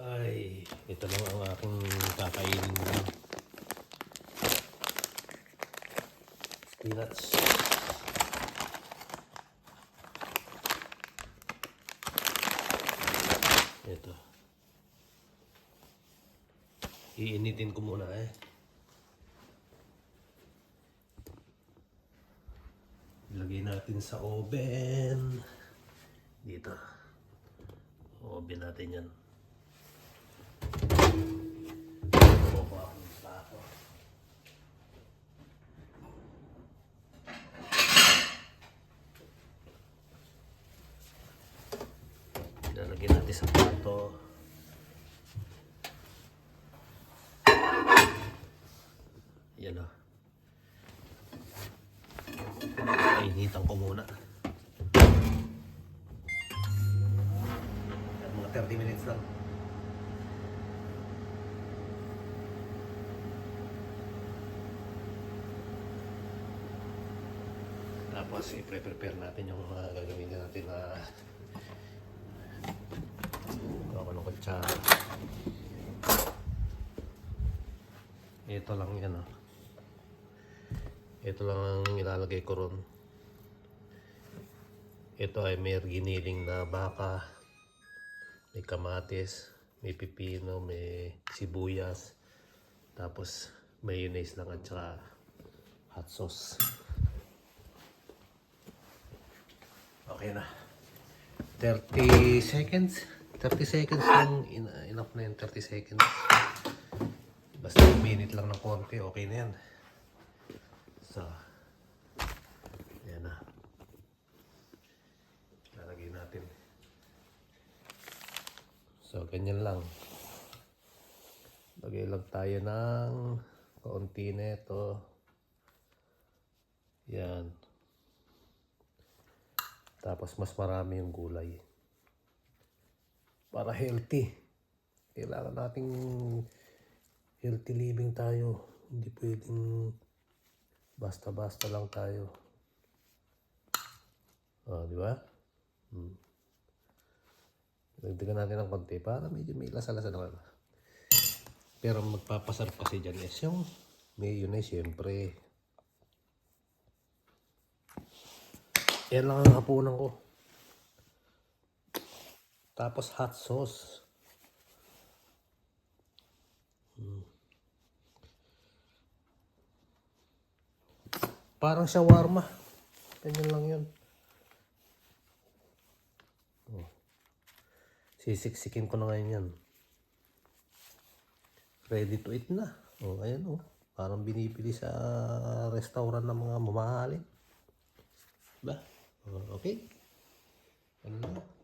Ay, ito lang ang aking kakainin ngayon. Spinach. Ito. Iinitin ko muna eh. Ilagay natin sa oven. Dito. Oven natin yan. Ilalagay natin sa plato. Yan o. Painitan ko muna. Yan, mga 30 minutes lang. Tapos i-prepare natin yung mga gagawin natin na gawa ko ng. Ito lang yan oh. Ito lang ang ilalagay ko ron. Ito ay may giniling na baka, may kamatis, may pipino, may sibuyas, tapos mayonnaise lang at saka hot sauce. Okay na. 30 seconds. 30 seconds lang. Enough na yun. 30 seconds. Basta minute lang ng konti. Okay na yan. So. Yan na. Lalagay natin. So, ganyan lang. Lagay lang tayo ng kaunti na ito. Yan. Tapos mas marami yung gulay. Para healthy. Kailangan nating healthy living tayo. Hindi pwedeng basta-basta lang tayo. Oh, di ba? Hmm. Dagdagan natin ng konti para medyo may lasa-lasa naman. Pero magpapasarap kasi dyan is yung mayonnaise, siyempre. Yan lang ang hapunan ko. Tapos hot sauce. Hmm. Parang shawarma. Ganyan lang yun. Oh. Sisiksikin ko na ngayon yan. Ready to eat na. Oh, ayan oh. Parang binibili sa restaurant ng mga mamahalin. Okay? Ano na?